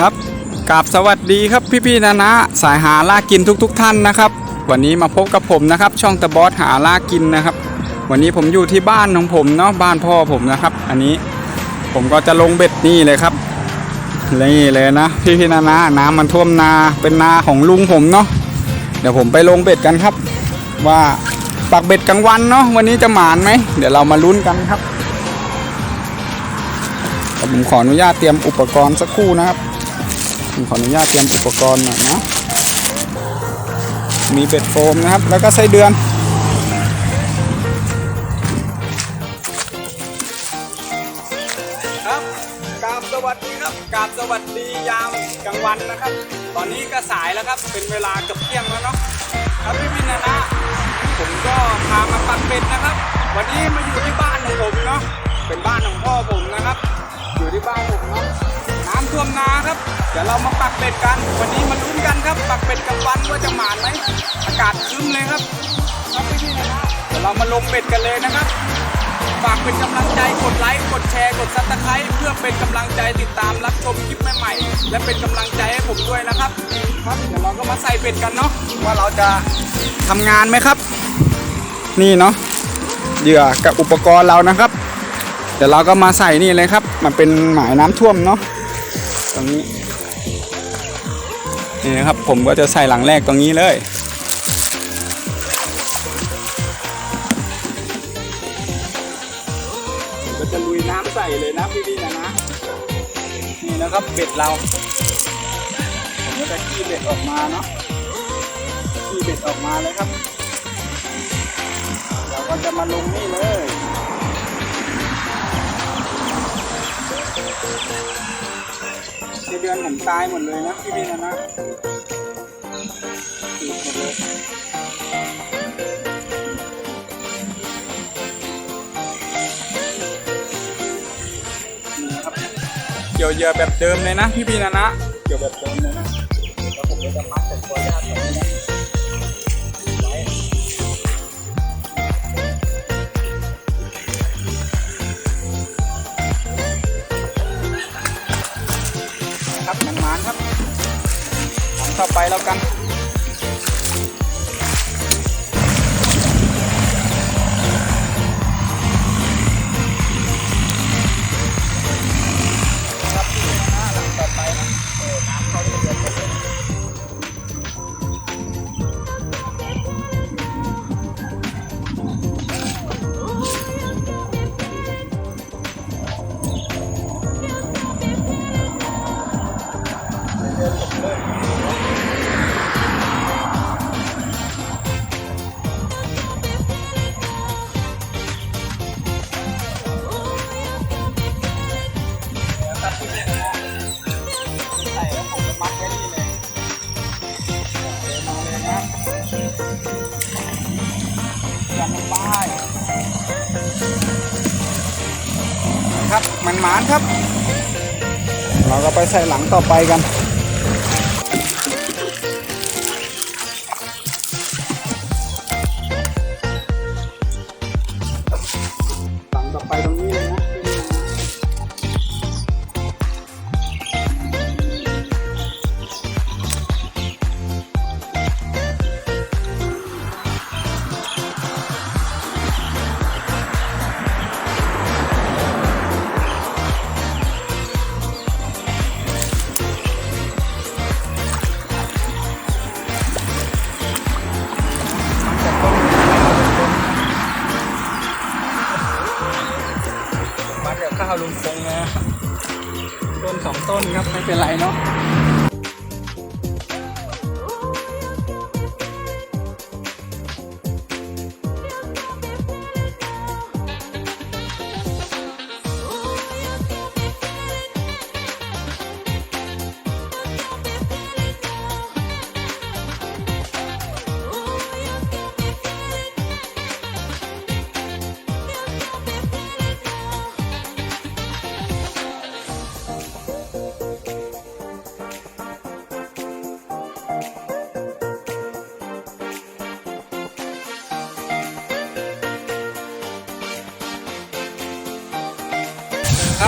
ครับกราบสวัสดีครับพี่ๆนะนะสายหาลากินทุกๆทท่านนะครับ วันนี้มาพบกับผมนะครับ ช่องตะบอสหาลากินนะครับ วันนี้ผมอยู่ที่บ้านของผมเนาะบ้านพ่อผมนะครับ อันนี้ผมก็จะลงเบ็ดนี่เลยครับนี่เลยนะพี่ๆนะนะน้ำมันท่วมนาเป็นนาของลุงผมเนาะเดี๋ยวผมไปลงเบ็ดกันครับ ว่าปักเบ็ดกลางวันเนาะวันนี้จะหมานไหมเดี๋ยวเรามาลุ้นกันครับผมขออนุญาตเตรียมอุปกรณ์สักครู่นะครับ ผมขออนุญาตเตรียมอุปกรณ์หน่อยนะ มีเบ็ดโฟมนะครับ แล้วก็ไส้เดือนครับกราบสวัสดีครับกราบสวัสดียามกลางวันนะครับ ตอนนี้ก็สายแล้วครับ เป็นเวลาเกือบเที่ยงแล้วเนาะครับพี่พินนะนะผมก็พามาปักเบ็ดนะครับ วันนี้มาอยู่ที่บ้านของผมเนาะเป็นบ้านของพ่อผมนะครับ อยู่ที่บ้านผมเนาะ ท่วมนาครับ เดี๋ยวเรามาปักเบ็ดกัน วันนี้มาลุ้นกันครับ ปักเบ็ดกลางวันว่าจะหมานไหมอากาศคึ้มเลยครับครับพี่พี่นนะเดี๋ยวเรามาลงเบ็ดกันเลยนะครับฝากเป็นกำลังใจกดไลค์กดแชร์กดซับสไครต์เพื่อเป็นกำลังใจติดตามรับชมคลิปใหม่ๆและเป็นกำลังใจให้ผมด้วยนะครับ ครับเดี๋ยวเราก็มาใส่เบ็ดกันเนาะว่าเราจะทำงานไหมครับ นี่เนาะเหยื่อกับอุปกรณ์เรานะครับ เดี๋ยวเราก็มาใส่นี่เลยครับ มันเป็นหมายน้ำท่วมเนาะ ตรงนี้นี่นะครับผมก็จะใส่หลังแรกตรงนี้เลย ผมก็จะลุยน้ำใส่เลยนะพี่ๆนะนะ นี่นะครับเบ็ดเราผมก็จะขี้เบ็ดออกมาเนาะขี้เบ็ดออกมาเลยครับ เราก็จะมาลงนี่เลย ในเดือนผมตายหมดเลยนะพี่ๆนะนะติดหมดเลยนี่นะเกี่ยวเยอะแบบเดิมเลยนะพี่พี่นะนะเกี่ยวแบบเดิมเลยนะแล้วผมจะมัดเป็นตัวยากตรงนี้ ไปแล้วกัน ครับมันหมานครับ เราก็ไปใส่หลังต่อไปกัน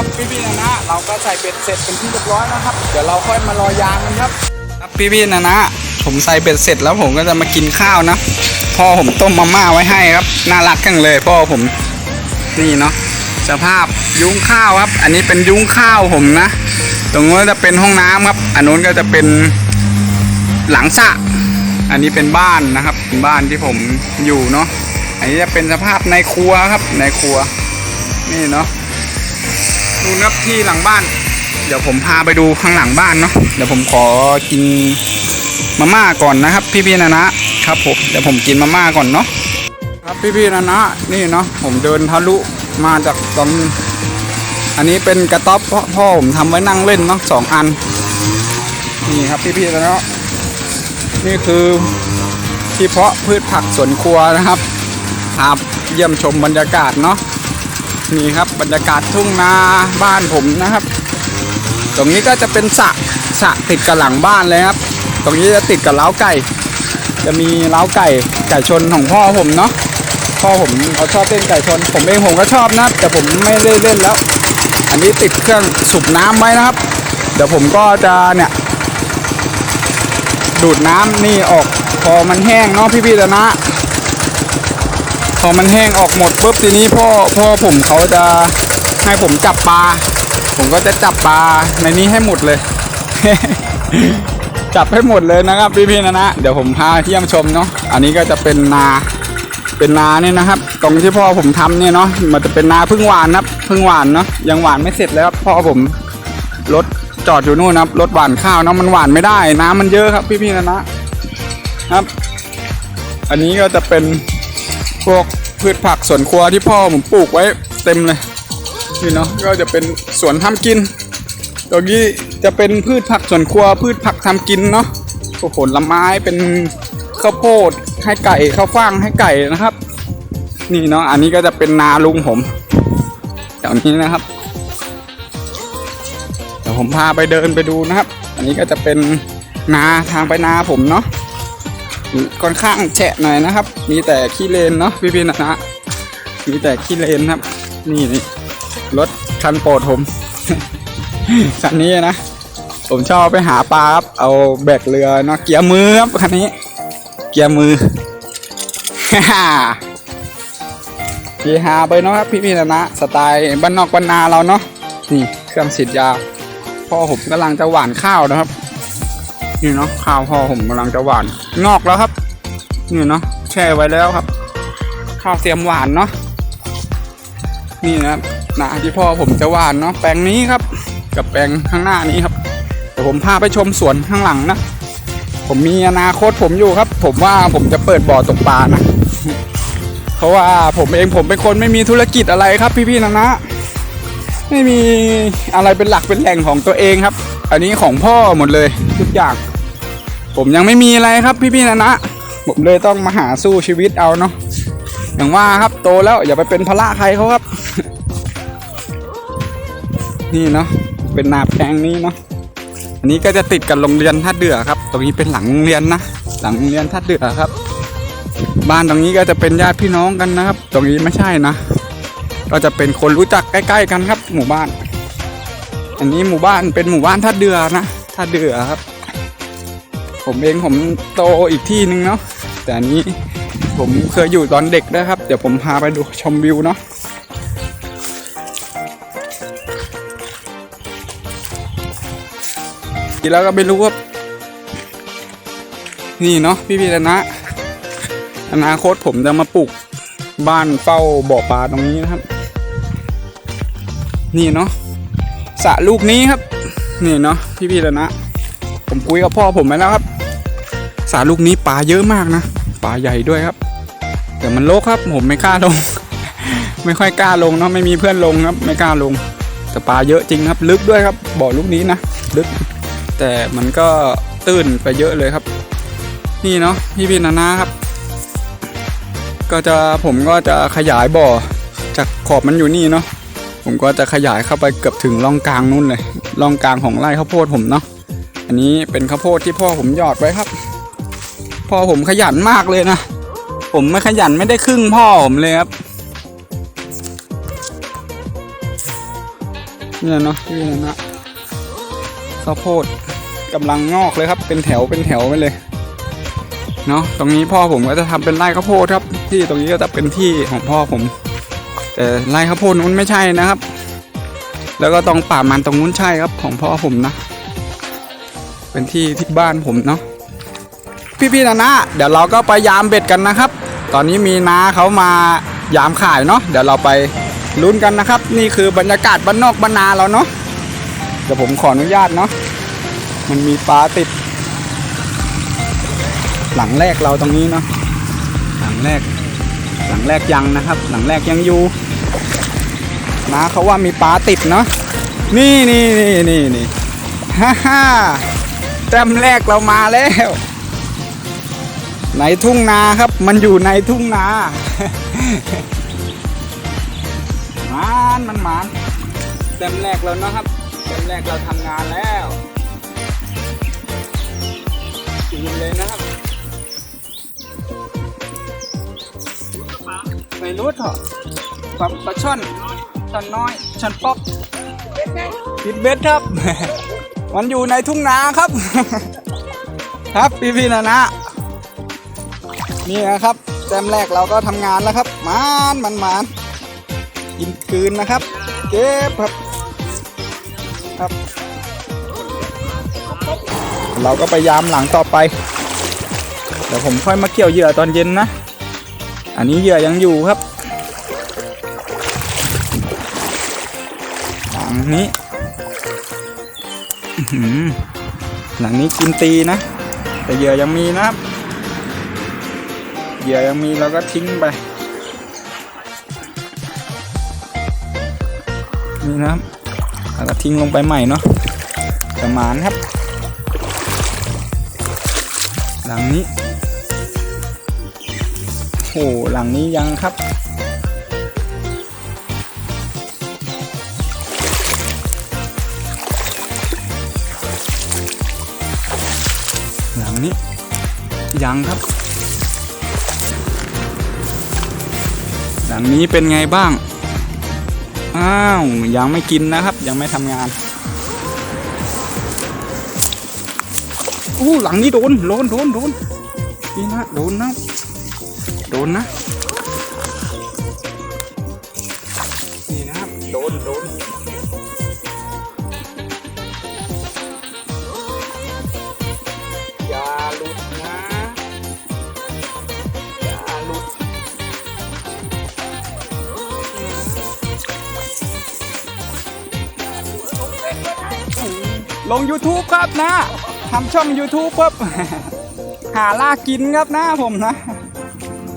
ครับพี่พี่ๆนะนะเราก็ใส่เบ็ดเสร็จเป็นที่เรียบร้อยนะครับ เดี๋ยวเราค่อยมารอยางกันครับครับพี่พี่ๆนะนะผมใส่เบ็ดเสร็จแล้วผมก็จะมากินข้าวนะพ่อผมต้มมาม่าไว้ให้ครับ น่ารักจังเลยพ่อผมนี่เนาะสภาพยุ้งข้าวครับ อันนี้เป็นยุ้งข้าวผมนะ ตรงนู้นจะเป็นห้องน้ำครับ อันนู้นก็จะเป็นหลังสระอันนี้เป็นบ้านนะครับเป็นบ้านที่ผมอยู่เนาะอันนี้จะเป็นสภาพในครัวครับในครัว นี่เนาะ ดูนับที่หลังบ้าน เดี๋ยวผมพาไปดูข้างหลังบ้านเนาะเดี๋ยวผมขอกินมาม่าก่อนนะครับ พี่ๆนะนะครับผมเดี๋ยวผมกินมาม่าก่อนเนาะครับพี่ๆนะนะนี่เนาะผมเดินทะลุมาจากตรงอันนี้เป็นกระต๊อบพ่อผมทำไว้นั่งเล่นเนาะสองอัน นี่ครับพี่ๆนะนะนี่คือที่เพาะพืชผักสวนครัวนะครับพาเยี่ยมชมบรรยากาศเนาะ นี่ครับบรรยากาศทุ่งนาบ้านผมนะครับ ตรงนี้ก็จะเป็นสระสระติดกับหลังบ้านเลยครับ ตรงนี้จะติดกับเล้าไก่ จะมีเล้าไก่ไก่ชนของพ่อผมเนาะพ่อผมเขาชอบเล่นไก่ชน ผมเองผมก็ชอบนะแต่ผมไม่ได้เล่นแล้ว อันนี้ติดเครื่องสูบน้ำไว้นะครับ เดี๋ยวผมก็จะเนี่ย ดูดน้ำนี่ออกพอมันแห้งเนาะพี่ๆแล้วนะ พอมันแห้งออกหมดปุ๊บทีนี้พ่อพ่อผมเขาจะให้ผมจับปลา ผมก็จะจับปลาในนี้ให้หมดเลย จับให้หมดเลยนะครับพี่ๆนะนะเดี๋ยวผมพาเที่ยมชมเนาะอันนี้ก็จะเป็นนาเป็นนาเนี่ยนะครับ ตรงที่พ่อผมทำเนี่ยเนาะมันจะเป็นนาพึ่งหวานนะครับพึ่งหวานเนาะยังหวานไม่เสร็จเลยครับพ่อผมรถจอดอยู่นู่นนะครับรถหวานข้าวเนาะมันหวานไม่ได้น้ำมันเยอะครับ พี่ๆนะนะครับ อันนี้ก็จะเป็น พวกพืชผักสวนครัวที่พ่อผมปลูกไว้เต็มเลยนี่เนาะก็จะเป็นสวนทำกินตรงนี้จะเป็นพืชผักสวนครัว พืชผักทำกินเนาะพวกผลไม้เป็นข้าวโพดให้ไก่ข้าวฟ่างให้ไก่นะครับ นี่เนาะอันนี้ก็จะเป็นนาลุงผมแถวนี้นะครับเดี๋ยวผมพาไปเดินไปดูนะครับ อันนี้ก็จะเป็นนาทางไปนาผมเนาะ ค่อนข้างแฉะหน่อยนะครับ มีแต่ขี้เลนเนาะพี่ๆนะนะมีแต่ขี้เลนครับ นี่นี่รถคันโปรดผมคันนี้นะ ผมชอบไปหาปลาครับเอาแบกเรือเนาะเกียร์มือครับคันนี้ เกียร์มือเฮฮาไปเนาะครับพี่ๆนะนะสไตล์บ้านนอกบ้านนาเราเนาะนี่เครื่องฉีดยาพ่อผมกำลังจะหว่านข้าวนะครับ นี่เนาะข้าวพ่อผมกำลังจะหวานงอกแล้วครับนี่เนาะแช่ไว้แล้วครับ ข้าวเตรียมหวานเนาะนี่นะครับนาที่พ่อผมจะหวานเนาะแปลงนี้ครับ กับแปลงข้างหน้านี้ครับเดี๋ยวผมพาไปชมสวนข้างหลังนะผมมีอนาคตผมอยู่ครับ ผมว่าผมจะเปิดบ่อตกปลานะเพราะว่าผมเองผมเป็นคนไม่มีธุรกิจอะไรครับ พี่ๆนะนะไม่มีอะไรเป็นหลักเป็นแหล่งของตัวเองครับ อันนี้ของพ่อหมดเลยทุกอย่าง ผมยังไม่มีอะไรครับพี่ๆนะนะ ผมเลยต้องมาหาสู้ชีวิตเอาเนาะอย่างว่าครับโตแล้วอย่าไปเป็นภาระใครเขาครับ นี่เนาะเป็นนาแพงนี้เนาะอันนี้ก็จะติดกับโรงเรียนท่าเดือครับ ตรงนี้เป็นหลังโรงเรียนนะหลังโรงเรียนท่าเดือครับ บ้านตรงนี้ก็จะเป็นญาติพี่น้องกันนะครับ ตรงนี้ไม่ใช่นะ ก็จะเป็นคนรู้จักใกล้ ๆ กันครับ หมู่บ้าน อันนี้หมู่บ้านเป็นหมู่บ้านท่าเดือนะท่าเดือครับ ผมเองผมโตอีกที่หนึ่งเนาะแต่อันนี้ผมเคยอยู่ตอนเด็กนะครับ เดี๋ยวผมพาไปดูชมวิวเนาะทีแล้วก็ไม่รู้ว่านี่เนาะพี่พี่นะ อนาคตผมจะมาปลูกบ้านเฝ้าบ่อปลาตรงนี้นะครับ นี่เนาะสระลูกนี้ครับ นี่เนาะพี่พี่นะ ผมคุยกับพ่อผมไปแล้วครับ สาลูกนี้ปลาเยอะมากนะปลาใหญ่ด้วยครับ แต่มันโลกครับผมไม่กล้าลง ไม่ค่อยกล้าลงเนาะไม่มีเพื่อนลงครับ ไม่กล้าลง แต่ปลาเยอะจริงครับ ลึกด้วยครับบ่อลูกนี้นะลึก แต่มันก็ตื้นไปเยอะเลยครับ นี่เนาะพี่พี่นานาครับ ก็จะผมก็จะขยายบ่อ จากขอบมันอยู่นี่เนาะผมก็จะขยายเข้าไปเกือบถึงร่องกลางนู่นเลยร่องกลางของไร่ข้าวโพดผมเนาะอันนี้เป็นข้าวโพดที่พ่อผมหยอดไว้ครับ พ่อผมขยันมากเลยนะ ผมไม่ขยันไม่ได้ครึ่งพ่อผมเลยครับ เนี่ยเนาะพี่นะนะข้าวโพดกำลังงอกเลยครับ เป็นแถวเป็นแถวไปเลย เนาะตรงนี้พ่อผมก็จะทำเป็นไร่ข้าวโพดครับ ที่ตรงนี้ก็จะเป็นที่ของพ่อผม แต่ไร่ข้าวโพดนู้นไม่ใช่นะครับ แล้วก็ตรงป่ามันตรงนู้นใช่ครับของพ่อผมนะ เป็นที่ที่บ้านผมเนาะ พี่ๆนะนะเดี๋ยวเราก็ไปยามเบ็ดกันนะครับ ตอนนี้มีน้าเขามายามขายเนาะเดี๋ยวเราไปลุ้นกันนะครับ นี่คือบรรยากาศบ้านนอกบ้านนาเราเนาะเดี๋ยวผมขออนุญาตเนาะมันมีปลาติด หลังแรกเราตรงนี้เนาะหลังแรก หลังแรกยังนะครับ หลังแรกยังอยู่น้าเขาว่ามีปลาติดเนาะนี่นี่นี่นี่นี่ฮ่าฮ่าแต้มแรกเรามาแล้ว ในทุ่งนาครับ มันอยู่ในทุ่งนาหมานมันหมานเต็มแรกแล้วนะครับเต็มแรกเราทำงานแล้วกินเลยนะครับไม่รู้เถอะปลาปลาช่อนช่อนน้อยช่อนป๊อกปิดเบ็ดครับ มันอยู่ในทุ่งนาครับ ครับพี่พี่นะนะ นี่นะครับแต้มแรกเราก็ทำงานแล้วครับมานมันมานกินคืนนะครับ เก็บครับครับ เราก็ไปยามหลังต่อไปเดี๋ยวผมค่อยมาเกี่ยวเหยื่อตอนเย็นนะ อันนี้เหยื่อยังอยู่ครับหลังนี้อื้อหือหลังนี้กินตีนะ แต่เหยื่อยังมีนะครับ เหยื่อยังมีเราก็ทิ้งไป นี่นะครับแล้วก็ทิ้งลงไปใหม่เนาะประมาณครับ หลังนี้โอ้หลังนี้ยังครับหลังนี้ยังครับ หลังนี้เป็นไงบ้าง อ้าว ยังไม่กินนะครับ ยังไม่ทำงานอู้หลังนี้โดน โดน โดน โดน นี่นะ โดนนะ โดนนะ ลง YouTube ครับนะทำช่อง YouTube ครับหาลากกินครับนะผมนะ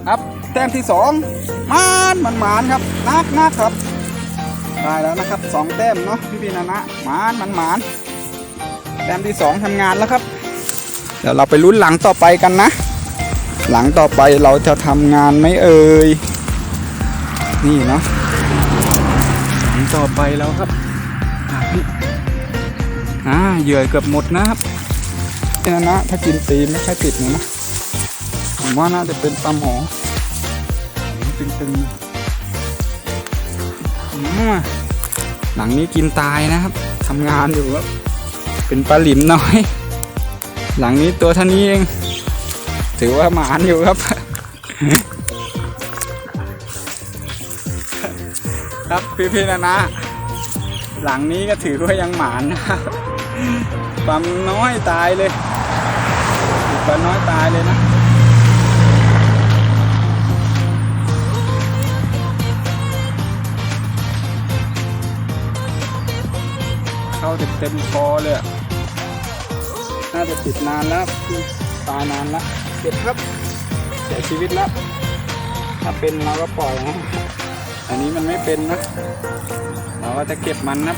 ครับแต้มที่สองมานมันหมานครับนักนักครับได้แล้วนะครับสองแต้มเนาะพี่พี่นะนะหมานมันหมานแต้มที่สองทำงานแล้วครับ เดี๋ยวเราไปลุ้นหลังต่อไปกันนะ หลังต่อไปเราจะทำงานไหมเอ่ยนี่เนาะหลังต่อไปแล้วครับ อ่าเหยื่อเกือบหมดนะครับเนี่ยนะถ้ากินตีไม่ค่อยติดนะนะผมว่าน่าจะเป็นปลาหมอตึงๆหลังนี้กินตายนะครับทำงานอยู่ครับเป็นปลาหลิมน้อย หลังนี้ตัวท่านี้เอง ถือว่าหมานอยู่ครับ ครับพี่ๆนะนะ หลังนี้ก็ถือว่ายังหมานนะครับ ปั๊มน้อยตายเลยปั๊มน้อยตายเลยนะเข้าเต็มเต็มคอเลยน่าจะติดนานแล้วตายนานแล้วเจ็บครับเสียชีวิตแล้วถ้าเป็นเราก็ปล่อยนะอันนี้มันไม่เป็นนะเราก็จะเก็บมันนะ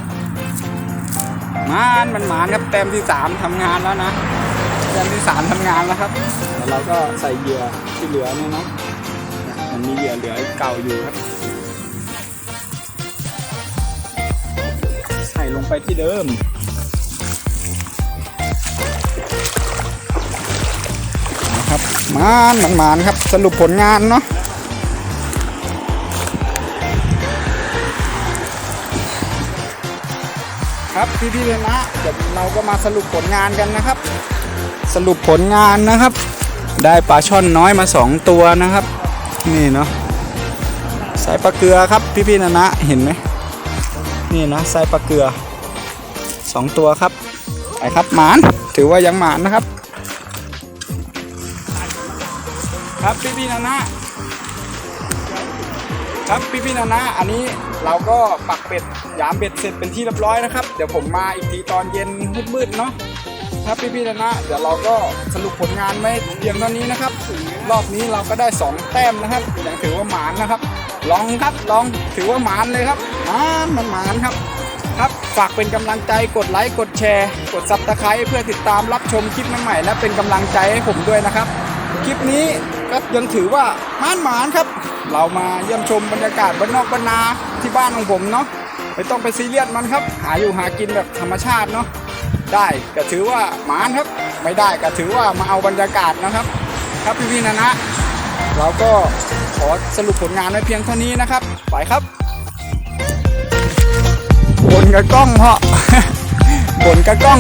มานมันหมานครับแต้มที่สามทำงานแล้วนะแต้มที่สามทำงานแล้วครับแล้วเราก็ใส่เหยื่อที่เหลือเนี่ยเนาะมันมีเหยื่อเหลือเก่าอยู่ครับ ใส่ลงไปที่เดิมนะครับมานมันหมานครับสรุปผลงานเนาะ ครับพี่พี่นะเดี๋ยวเราก็มาสรุปผลงานกันนะครับ สรุปผลงานนะครับ ได้ปลาช่อนน้อยมาสองตัวนะครับ นี่เนาะใส่ปลาเกลือครับพี่พี่ๆนะนะเห็นไหมนี่นะใส่ปลาเกลือสองตัวครับไปครับหมานถือว่ายังหมานนะครับ ครับพี่พี่ๆนะนะครับพี่พี่ๆนะนะอันนี้ เราก็ปักเป็ดยามเบ็ดเสร็จเป็นที่เรียบร้อยนะครับ เดี๋ยวผมมาอีกทีตอนเย็นมืดๆเนาะครับพี่ๆนะนะ เดี๋ยวเราก็สรุปผลงานไว้เพียงเท่านี้นะครับ รอบนี้เราก็ได้ 2 แต้มนะครับยังถือว่าหมานนะครับ ลองครับลองถือว่าหมานเลยครับหมานมันหมานครับครับ ฝากเป็นกำลังใจกดไลค์กดแชร์ กดซับสไครต์เพื่อติดตามรับชมคลิปใหม่ๆและเป็นกำลังใจให้ผมด้วยนะครับ คลิปนี้ก็ยังถือว่าหมานหมานครับ เรามาเยี่ยมชมบรรยากาศบ้านนอกบ้านนา ที่บ้านของผมเนาะไม่ต้องไปซีเรียสมันครับ หาอยู่หากินแบบธรรมชาติเนาะได้ก็ถือว่าหมานครับ ไม่ได้ก็ถือว่ามาเอาบรรยากาศนะครับ ครับพี่พี่นะนะเราก็ขอสรุปผลงานไว้เพียงเท่านี้นะครับ ไปครับบนกับกล้องเพาะบนกับกล้อง